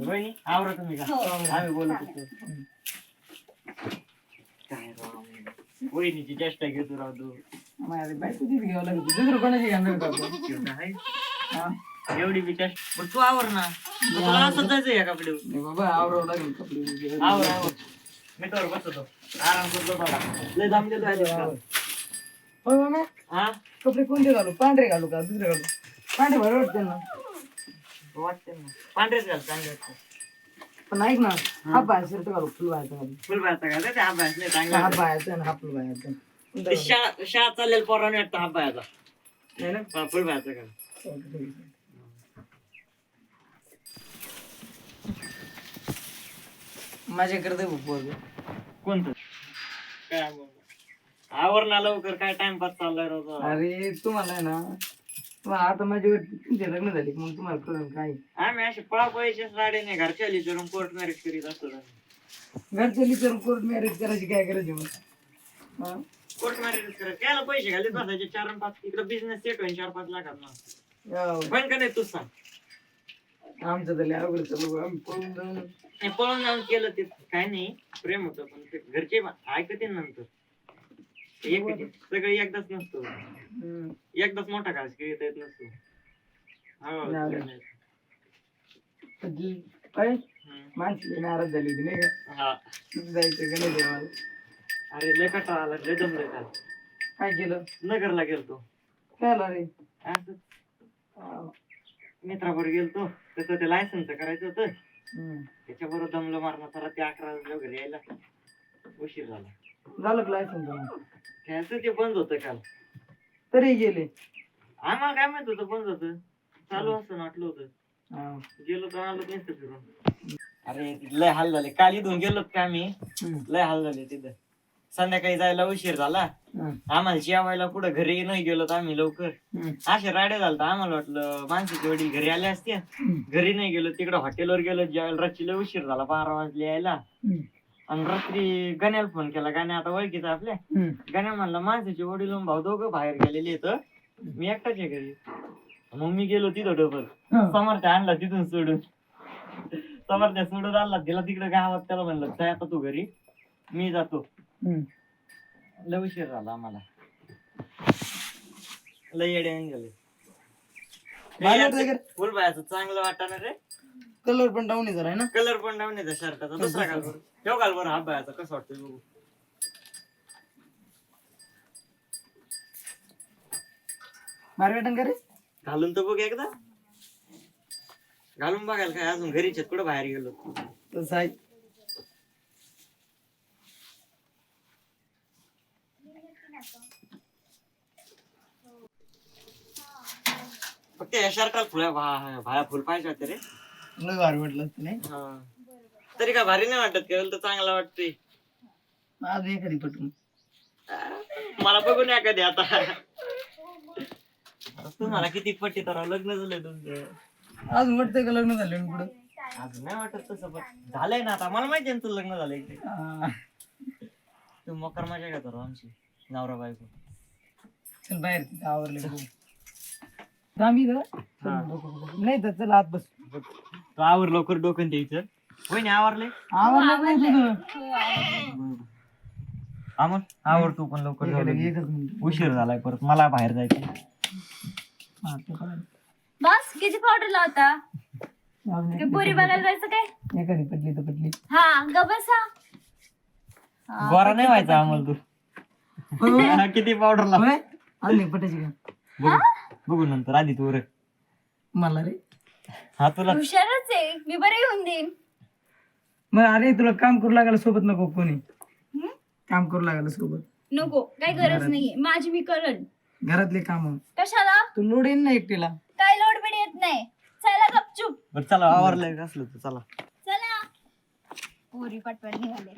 आवरा तुम्ही का? हो. आम्ही बोलत होतो. काय राव चेष्टा घेतो राव तू. माझ्या बायको तिथे घ्यावं लागेल दुसरं कोणाची घेणार होतं आपण? एवढं आहे? हा? एवढी बी चेष्टा पण तू आवर ना. तुला असं जायचं या कपडे नाही बाबा आवरावं लागेल कपडे वगैरे. आवर आवर. मी तर बसतो. आराम करतो थोडा. लय जमलेलो आहे दिवसात. होय मामा. हा? कपडे कोणते घालू? पांढरे घालू का दुसरे घालू? पांढरे बरं वाटते ना. वाटते पांढरेच घाल चांगले वाटतं. पण ऐक ना हा. बाय शर्ट घालू फुल घालू. फुल हा नाही हा आणि हा फुल ते शाळा शाळा चाललेल पोराने वाटतं हा बायाचा नाही ना? हा, फुल बायचा घाल. ओके, ठीक आहे. माझ्याकडे पोरगं. कोणतं? काय मग? आवर ना लवकर काय टाइमपास चाललाय रोज? अरे तुम्हाला आहे ना आता माझ्या तुमचे लग्न झाले मग तुम्हाला कळून काय. आम्ही असे पळापळीचे साडे नाही घरच्या लिचरून कोर्ट मॅरेज करीत असतो घरच्या लिटर कोर्ट मॅरेज करायची काय करायची मग? हा? कोर्ट मॅरेज करत त्याला पैसे घालीत बसायचे चार आणि पाच इकडे बिझनेस सेट होईल चार पाच लाखात ना याव. पण का नाही तूच सांग. आमचं झाले अवघड चालू आम्ही पळून जाऊन पळून जाऊन केलं ते काय नाही प्रेम होतं पण ते घरचे बा- ऐकते नंतर. एक सगळं एकदाच नसतो. एकदाच मोठा घास येत येत नसतो. काय? हम्म. माणसं नाराज झाली होती नाही का? हा. जायचं का नाही देवाला? अरे लय कटाळा आला लय दमलंय काल काय केलं? नगरला गेलतो. काय आलं रे? असं. मित्राबरोबर गेलतो. त्याचं ते लायसन्स करायचं होतं. त्याच्याबरोबर दमलं मारणं तर ते अकरा वाजल्या घरी यायला. उशीर झाला. झालं का लायसन्स त्याचं ते बंद होतं काल. तरी गेले. आम्हाला काय माहीत होतं बंद होतं? चालू असतं वाटलं होतं. हा. गेलो तर आलो नसतं फिरून. अरे लय हाल झाले. काल इथून गेलो का आम्ही? हम्म. लय हाल झाले तिथं. संध्याकाळी जायला उशीर झाला. हा. आम्हाला जेवायला पुढे घरी नाही गेलो तर आम्ही लवकर. हम्म. असे राडे झालं आम्हाला वाटलं. माणसाचे वडील घरी आले असते. हम्म. घरी नाही गेलो तिकडे हॉटेलवर गेलो. जेवायला रात्री लय उशीर झाला बारा वाजले यायला. हम्म. आणि रात्री गण्याला फोन केला. गाण्या आता ओळखीचा आपल्या हम्म. गाण्या म्हणला माणसाचे वडील आणि भाऊ दोघं बाहेर गेलेले तर मी एकटाच आहे घरी. मग मी गेलो तिथं डबल. हा. समर्थ आणला तिथून सोडून. समर्थ सोडून आणला तिला तिकडे गावात. त्याला म्हणलं काय आता तू घरी. मी जातो. हम्म. लय उशीर झाला आम्हाला. लय येडे झाले भारी वाटतंय का? फुल बायाचं चांगलं वाटणार रे. कलर पण डाऊन जरा आहे ना? कलर पण डाऊन येतो शर्टाचा दुसरा घाल बरं ठेव घाल बरं हा बायाचा कसं वाटतोय बघू. भारी वाटन का रे घालून तर बघ एकदा. घालून बघायला काय अजून घरीच आहेत कुठं बाहेर गेलो? तसं आहे. फक्त या शर्टाला फुल्या भा- भाया फुल पाहिजे होते रे. लय भारी वाटलं असतं नाही? हा. तरी काय भारी नाही वाटत केवळ तर चांगला वाटतोय. आज एखादी पटून मला बघून या कधी आता. तुम्हाला किती पट्टी तर लग्न झालंय तुमचं. आज वाटतंय का लग्न झालं पुढं? अजून नाही वाटत तसं पण झालंय ना आता. मला माहिती आहे ना तुझं लग्न झालंय ते. हा. तू मकर मजा घेतो राव आमची नवरा बायको. चल बाहेर तिथं आवरले आम्ही. नाही तर चल आत बस. तू आवर लवकर डोकं द्यायचं. होय ना आवरले नाही तुझं आमन आवर तू पण लवकर जाऊ एकच दे. एकच मिनिट. उशीर झालाय परत. मला बाहेर जायचं हा, ते. बस किती पावडर लावता? पुरी बघायला जायचं काय? पटली- एखादी पटली तर पटली. हा ग बसा. हा, गोरा नाही व्हायचा आम्हाला तू. हा, किती पावडर लाव. होय? अजून एक पटायची का? बघू बघू नंतर. आधी तू रे. मला रे. हा तुला हुशारच आहे. मी बरं येऊन देईन. मग अरे तुला काम करू लागायला सोबत नको कोणी. हं? काम करू लागायला सोबत. नको. काही गरज नाहीये. माझी मी करन घरातले काम. कशाला? तू लोड येईन ना एकटीला. काय लोड बिड येत नाही. चला गपचूप. बरं चला आवरलंय असलं तू चला. चला. पुरी पटपट निघाले.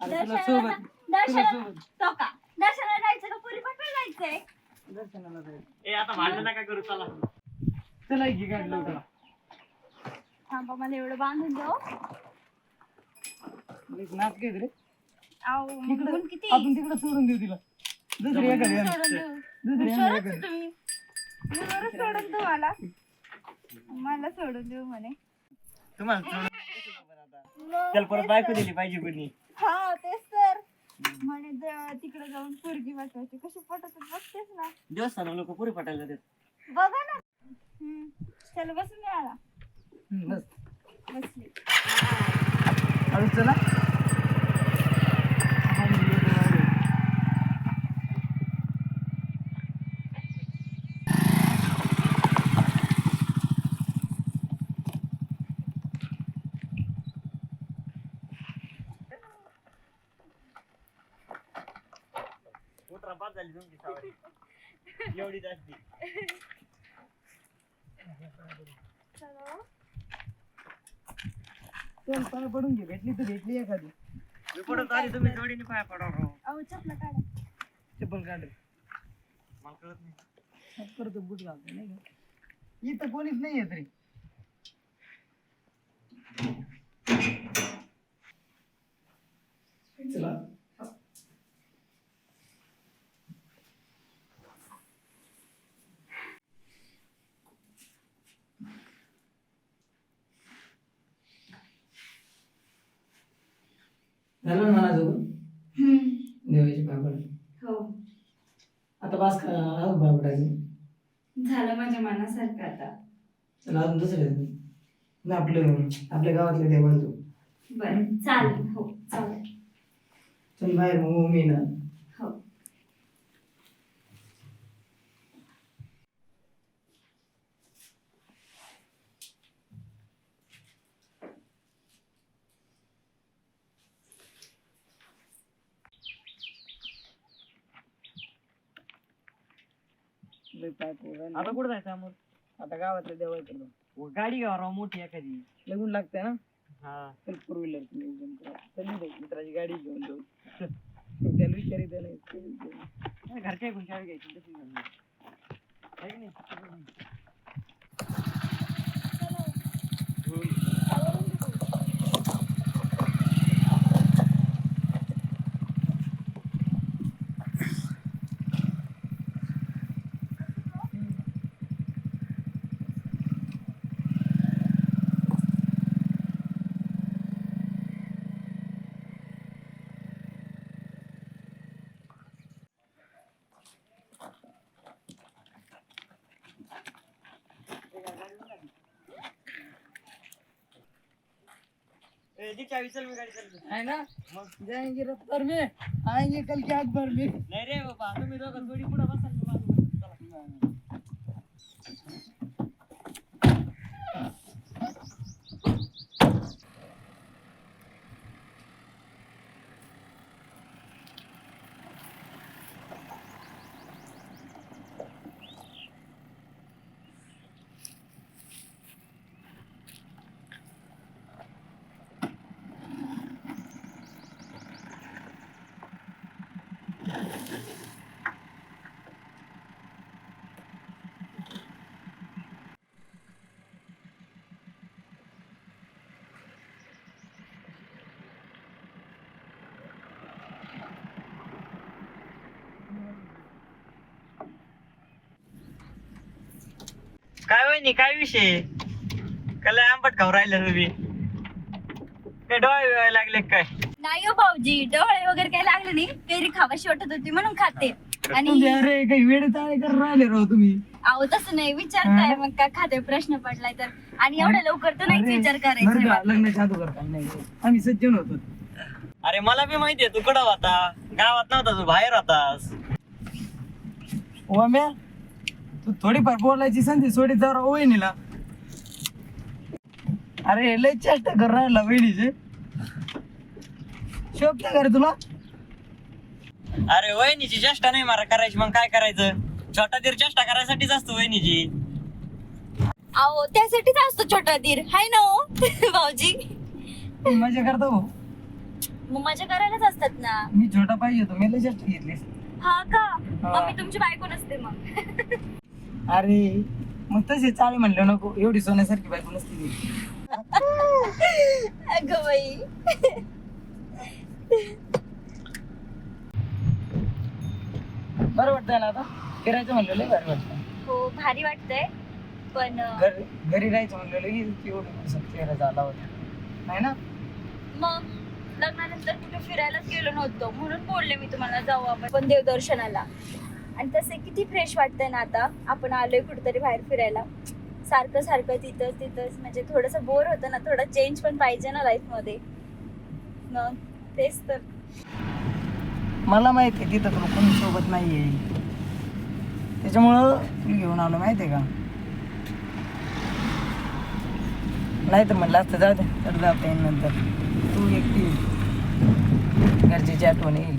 अरे तुला दर्शनाला सोबत. दर्शनाला तो का दर्शनाला जायचं का? पुरी पटपट जायचंय? दर्शनाला जायचं. ए आता भांडण नका करू चला. चला घे गाडी लवकर. थांबा मला एवढं बांधून जाऊ नाच रे आऊ मग ऊन किती? आपण तिकडे सोडून देऊ तिला. दुसरी एखादी आण. सोडून देऊ. दुसरी आण हुशारच एखादी. आहे तुम्ही. मी बरं सोडून तुम्हाला मला. सोडून देऊ म्हणे. तुम्हाला मग त्याला परत बायको. दिली पाहिजे कोणी. हा तेच तर. म्हणे ज- तिकडे जाऊन पोरगी वाटायची कशी पटत बघतेस ना. देवस्थान लोक पुरी पटायला देत बघा ना. चल बसून मिळाला बस. बसली हळू चला. उतरा बाद झाली तुमची चलो पाय पडून घे भेटली तर भेटली एखादी. मी पडत आली तुम्ही जोडीने पाय पडाव राव. अहो चपला काढा. चप्पल काढ. रे. मला कळत नाही. साफ करतो बूट घालतो नाही का? इथं कोणीच नाही येत रे. चला. झालं ना जवळ देवाची पाय पड हो. आता पास का अजून झालं माझ्या मनासारखं आता. चला अजून दुसरे ना आपलं आपल्या गावातले देवाला तू. बर चालेल. हो चालेल. चल बाहेर मग मी ना हो आता कुठं जायचं अमोल? आता गावातले देवाला करतो व गाडी घ्यावं राव मोठी एखादी. लगून लागतंय ना? हा. चल फोर व्हीलर चल नाही मित्राची गाडी घेऊन जाऊ. त्याला विचारी नाही, घरच्या घ्यायची तशी घेऊन. है की नाही? दे चावी चल मी गाडी चालतो है ना जाएंगे रफ्तार में आएंगे कल के अखबार में नाही रे बाबा तुम्ही दोघं थोडी पुढे बसा मी मागं बसतो. चला. काय वहिनी काय विषय? कला आंबट खाऊ राहिलं तुम्ही? काय डोळे लागले काय? नाही हो भाऊजी डोळे वगैरे काही लागले नाही. पेरी खावाशी वाटत होती म्हणून खाते. आणि तुमचे अरे काही वेळ कर राहिले राव तुम्ही. अहो तसं नाही विचारताय मग का खाते प्रश्न पडलाय तर. आणि एवढ्या लवकर तर नाही अरे, विचार बरं करायचा का, लग्नाच्या अगोदर काही नाही. आम्ही सज्जन होतो. अरे मला बी माहितीये तू कुठं होता? गावात नव्हता तू बाहेर होतास. ओम्या तू थोडीफार बोलायची संधी सोडी जरा वहिनीला. अरे लय चेष्टा कर राहिला वहिनीचे. शोभते का रे तुला? अरे वहिनीची चेष्टा नाही मारा करायची मग काय करायचं? छोटा दीर चेष्टा करायसाठीच असतो वहिनीची. अहो त्यासाठीच असतो छोटा धीर हाय ना हो भाऊजी. मजा करतो भाऊ. मग मजा करायलाच असतात ना. मी छोटा पाहिजे होतो मी लय चेष्टा घेतलीस. हा का? मग मी तुमची बायको नसते मग. अरे मग तसे चाळे म्हणलं नको एवढी सोन्यासारखी बायको नसती ती. अगं बाई. बरं वाटतंय ना आता? फिरायचं म्हणलं लय बरं वाटतं हो भारी वाटतंय पण अं, घरी घरी राहायचं म्हणलं लगेच एवढी चेहरा झाला होता. नाही ना? मग लग्नानंतर कुठे फिरायलाच गेलो नव्हतो म्हणून बोलले मी तुम्हाला जाऊ आपण पण देवदर्शनाला. आणि तसे किती फ्रेश वाटतंय ना आता आपण आलोय कुठेतरी बाहेर फिरायला. सारखं सारखं तिथंच तिथंच म्हणजे थोडंसं बोर होतं ना थोडं चेंज पण पाहिजे ना लाईफमध्ये मग तेच तर. मला माहिती आहे तिथं तुला कोणी सोबत नाही आहे. त्याच्यामुळं मी घेऊन आलो माहिती आहे का? नाही तर म्हटलं असतं जाऊ दे तर जाता येईल नंतर. तू एकटी. घरच्याची आठवण येईल.